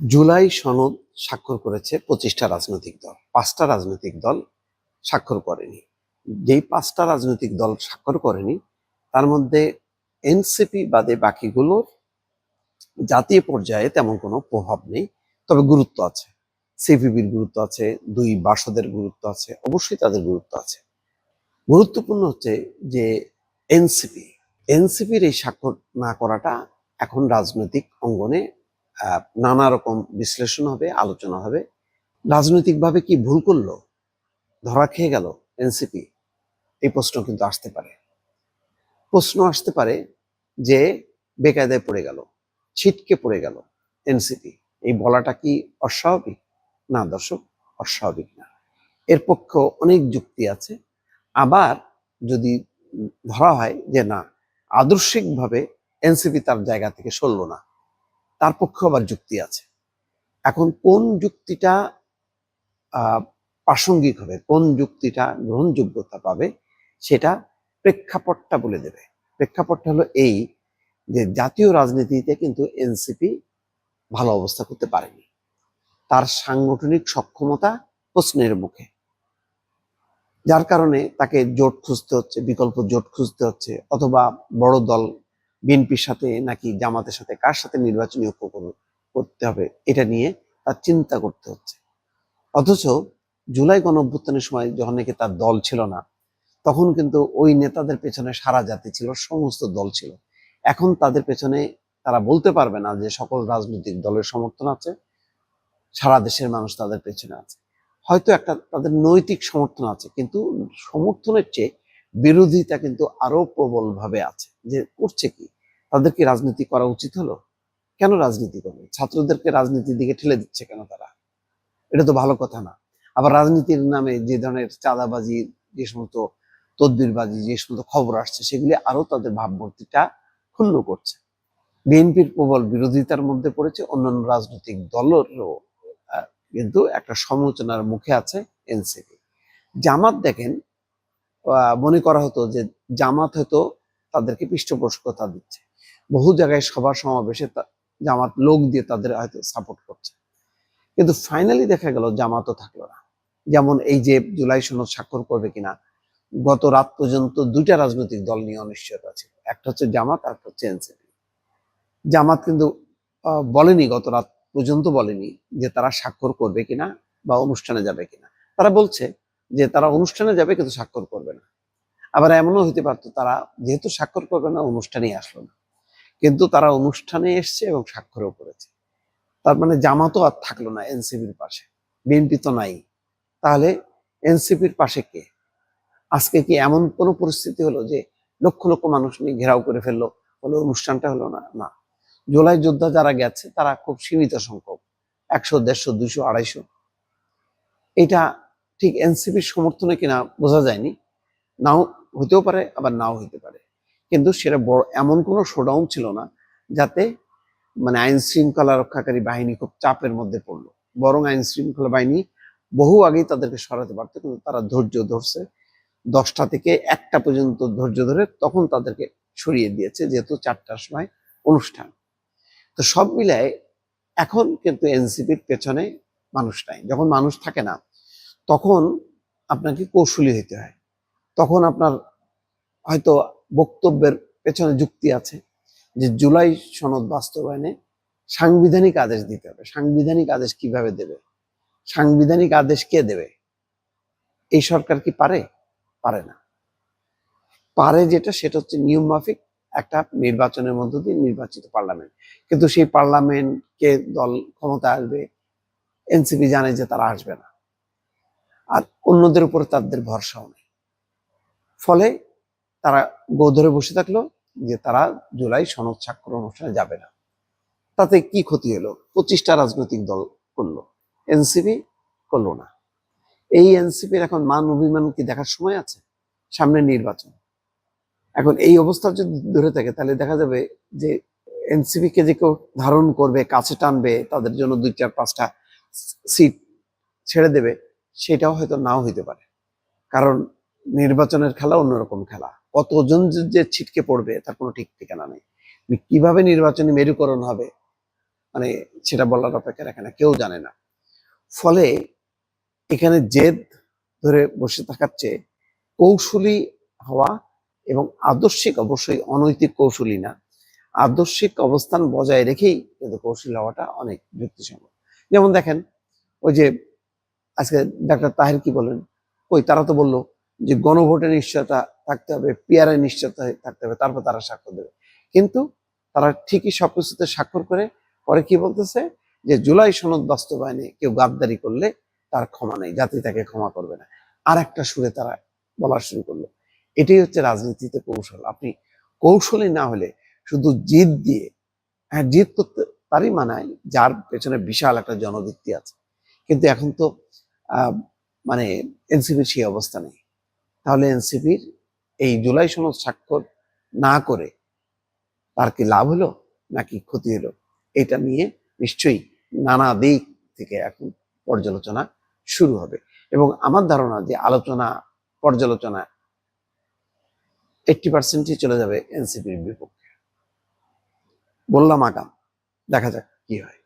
জুলাই সনদ স্বাক্ষর করেছে পঁচিশটা রাজনৈতিক দল। পাঁচটা রাজনৈতিক দল স্বাক্ষর করেনি। যেই পাঁচটা রাজনৈতিক দল স্বাক্ষর করেনি, তার মধ্যে এনসিপি বাদে বাকিগুলোর জাতীয় পর্যায়ে তেমন কোনো প্রভাব নেই, তবে গুরুত্ব আছে। সিপিবির গুরুত্ব আছে, দুই বাসদের গুরুত্ব আছে, অবশ্যই তাদের গুরুত্ব আছে। গুরুত্বপূর্ণ হচ্ছে যে এনসিপি এনসিপির এই স্বাক্ষর না করাটা এখন রাজনৈতিক অঙ্গনে নানা রকম বিশ্লেষণ হবে, আলোচনা হবে। রাজনৈতিকভাবে কি ভুল করল? ধরা খেয়ে গেল এনসিপি এই প্রশ্ন কিন্তু আসতে পারে। প্রশ্ন আসতে পারে যে বেকায়দায় পড়ে গেল, ছিটকে পড়ে গেল এনসিপি এই বলাটা কি অস্বাভাবিক? না দর্শক, অস্বাভাবিক না। এর পক্ষে অনেক যুক্তি আছে। আবার যদি ধরা হয় যে না, আদর্শিকভাবে এনসিপি তার জায়গা থেকে সরল না তার পক্ষে আবার যুক্তি আছে। এখন কোন যুক্তিটা প্রাসঙ্গিক হবে, কোন যুক্তিটা গ্রহণযোগ্যতা পাবে, সেটা প্রেক্ষাপটটা বলে দেবে। প্রেক্ষাপটটা হলো এই যে, জাতীয় রাজনীতিতে কিন্তু এনসিপি ভালো অবস্থা করতে পারেনি। তার সাংগঠনিক সক্ষমতা প্রশ্নের মুখে। যার কারণে তাকে জোট খুঁজতে হচ্ছে, বিকল্প জোট খুঁজতে হচ্ছে, অথবা বড় দল বিএনপির সাথে নাকি জামাতের সাথে কার সাথে নির্বাচনী ঐক্য করতে হবে এটা নিয়ে তার চিন্তা করতে হচ্ছে। অথচ জুলাই গণ অভ্যুত্থানের সময় যখন নাকি তার দল ছিল না, তখন কিন্তু ওই নেতাদের পেছনে সারা জাতি ছিল, সমস্ত দল ছিল। এখন তাদের পেছনে তারা বলতে পারবে না যে সকল রাজনৈতিক দলের সমর্থন আছে, সারা দেশের মানুষ তাদের পেছনে আছে। হয়তো একটা তাদের নৈতিক সমর্থন আছে, কিন্তু সমর্থনের চেয়ে বিরোধিতা কিন্তু আরও প্রবল ভাবে আছে। যে করছে কি? তাদের কি রাজনীতি করা উচিত হলো? কেন রাজনীতি করবে? ছাত্রদেরকে রাজনীতির দিকে ঠেলে দিচ্ছে কেন তারা? এটা তো ভালো কথা না। আবার রাজনীতির নামে যে ধরনের চাঁদাবাজি, যে সমস্ত তদবিরবাজি, যে সমস্ত খবর আসছে, সেগুলি আরও তাদের ভাবমূর্তিটা ক্ষুণ্ণ করছে। বিএনপির প্রবল বিরোধিতার মধ্যে পড়েছে, অন্যান্য রাজনৈতিক দলেরও কিন্তু একটা সমালোচনার মুখে আছে এনসিপি। জামাত দেখেন মনে করা হতো যে জামাত হয়তো তাদেরকে পৃষ্ঠপোষকতা দিচ্ছে। বহু জায়গায় সভা সমাবেশে জামাত লোক দিয়ে তাদের হয়তো সাপোর্ট করছে। কিন্তু ফাইনালি দেখা গেল জামাতও থাকল না। যেমন এই যে জুলাই সনদ স্বাক্ষর করবে কিনা, গত রাত পর্যন্ত দুইটা রাজনৈতিক দল নিয়ে অনিশ্চয়তা ছিল। একটা হচ্ছে জামাত, আর একটা হচ্ছে এনসিপি জামাত কিন্তু বলেনি গত রাত পর্যন্ত বলেনি যে তারা স্বাক্ষর করবে কিনা বা অনুষ্ঠানে যাবে কিনা। তারা বলছে যে তারা অনুষ্ঠানে যাবে কিন্তু স্বাক্ষর করবে না। আবার এমনও হতে পারতো তারা যেহেতু স্বাক্ষর করবে না, অনুষ্ঠানেই আসলো না। কিন্তু তারা অনুষ্ঠানে এসছে এবং স্বাক্ষরও করেছে। তার মানে জামাতও আর থাকল না এনসিপির পাশে। বিএনপি তো নাই। তাহলে এনসিপির পাশে কে? আজকে কি এমন কোনো পরিস্থিতি হলো যে লক্ষ লক্ষ মানুষ নিয়ে ঘেরাও করে ফেলল? হলো অনুষ্ঠানটা হলো না না। জুলাই যোদ্ধা যারা গেছে, তারা খুব সীমিত সংখ্যক। একশো, দেড়শো, দুইশো, আড়াইশো। এটা ঠিক এনসিপির সমর্থনে কিনা বোঝা যায়নি। নাও হতেও পারে, আবার নাও হতে পারে। কিন্তু সেটা বড়, এমন কোনো শোডাউন ছিল না যাতে মানে আইন শৃঙ্খলা রক্ষাকারী বাহিনী খুব চাপের মধ্যে পড়ল। বরং আইন শৃঙ্খলা বাহিনী বহু আগেই তাদেরকে সরাতে পারতো, কিন্তু তারা ধৈর্য ধরছে। দশটা থেকে একটা পর্যন্ত ধৈর্য ধরে তখন তাদেরকে সরিয়ে দিয়েছে, যেহেতু চারটার সময় অনুষ্ঠান। তো সব মিলায় এখন কিন্তু এনসিপির পেছনে মানুষ নাই। যখন মানুষ থাকে না, তখন আপনাকে কৌশলী হইতে হয়। তখন আপনার হয়তো বক্তব্যের পেছনে যুক্তি আছে যে জুলাই সনদ বাস্তবায়নে সাংবিধানিক আদেশ দিতে হবে। সাংবিধানিক আদেশ কীভাবে দেবে? সাংবিধানিক আদেশ কে দেবে? এই সরকার কি পারে? পারে না। পারে যেটা, সেটা হচ্ছে নিয়ম মাফিক একটা নির্বাচনের মধ্য দিয়ে নির্বাচিত পার্লামেন্ট। কিন্তু সেই পার্লামেন্টকে দল ক্ষমতা আসবে, এনসিপি জানে যে তারা আসবে না। আর অন্যদের উপর তাদের ভরসাও নেই। ফলে তারা গো ধরে বসে থাকল যে তারা জুলাই সনদ স্বাক্ষর অনুষ্ঠানে যাবে না। তাতে কি ক্ষতি হলো? পঁচিশটা রাজনৈতিক দল করল। এনসিপি করল না। এই এনসিপির এখন মান অভিমান কি দেখার সময় আছে? সামনে নির্বাচন। এখন এই অবস্থা যদি ধরে থাকে, তাহলে দেখা যাবে যে এনসিপি কে যে কেউ ধারণ করবে, কাছে টানবে, তাদের জন্য দুই চার পাঁচটা সিট ছেড়ে দেবে, সেটাও হয়তো নাও হইতে পারে। কারণ নির্বাচনের খেলা অন্যরকম খেলা। কতজন যে- ছিটকে পড়বে, তার কোনো ঠিক ঠিকানা নেই। কীভাবে নির্বাচনী মেরুকরণ হবে? মানে সেটা বলার অপেক্ষা রাখে না, কেউ জানে না। ফলে এখানে জেদ ধরে বসে থাকার চেয়ে কৌশলী হওয়া এবং আদর্শিক অবশ্যই অনৈতিক কৌশলী না। আদর্শিক অবস্থান বজায় রেখেই কিন্তু কৌশলী হওয়াটা অনেক যুক্তিসঙ্গত। যেমন দেখেন, ওই যে আজকে ডাক্তার তাহের কি বলেন? ওই তারা তো বলল যে গণভোটের নিশ্চয়তা থাকতে হবে পিয়ারের নিশ্চয়তা থাকতে হবে, তারপর তারা স্বাক্ষর দেবে। কিন্তু তারা ঠিকই সবকিছুতে স্বাক্ষর করে, পরে কি বলতেছে? যে জুলাই সনদ বাস্তবায়নে কেউ গাদ্দারি করলে তার ক্ষমা নেই, জাতি তাকে ক্ষমা করবে না। আর একটা সুরে তারা বলা শুরু করল। এটাই হচ্ছে রাজনীতিতে কৌশল। আপনি কৌশলী না হলে শুধু জিদ দিয়ে হ্যাঁ জিদ করতে তারই মানায় যার পেছনে বিশাল একটা জনভিত্তি আছে। কিন্তু এখন তো মানে এনসিপির সেই অবস্থা নেই। তাহলে এনসিপির এই জুলাই সনদ স্বাক্ষর না করে তার কি লাভ হলো নাকি ক্ষতি হলো? এটা নিয়ে নিশ্চয়ই নানা দিক থেকে এখন পর্যালোচনা শুরু হবে। এবং আমার ধারণা যে আলোচনা, পর্যালোচনা এইটটি পার্সেন্টই চলে যাবে এনসিপির বিপক্ষে। বললাম আগাম, দেখা যাক কি হয়।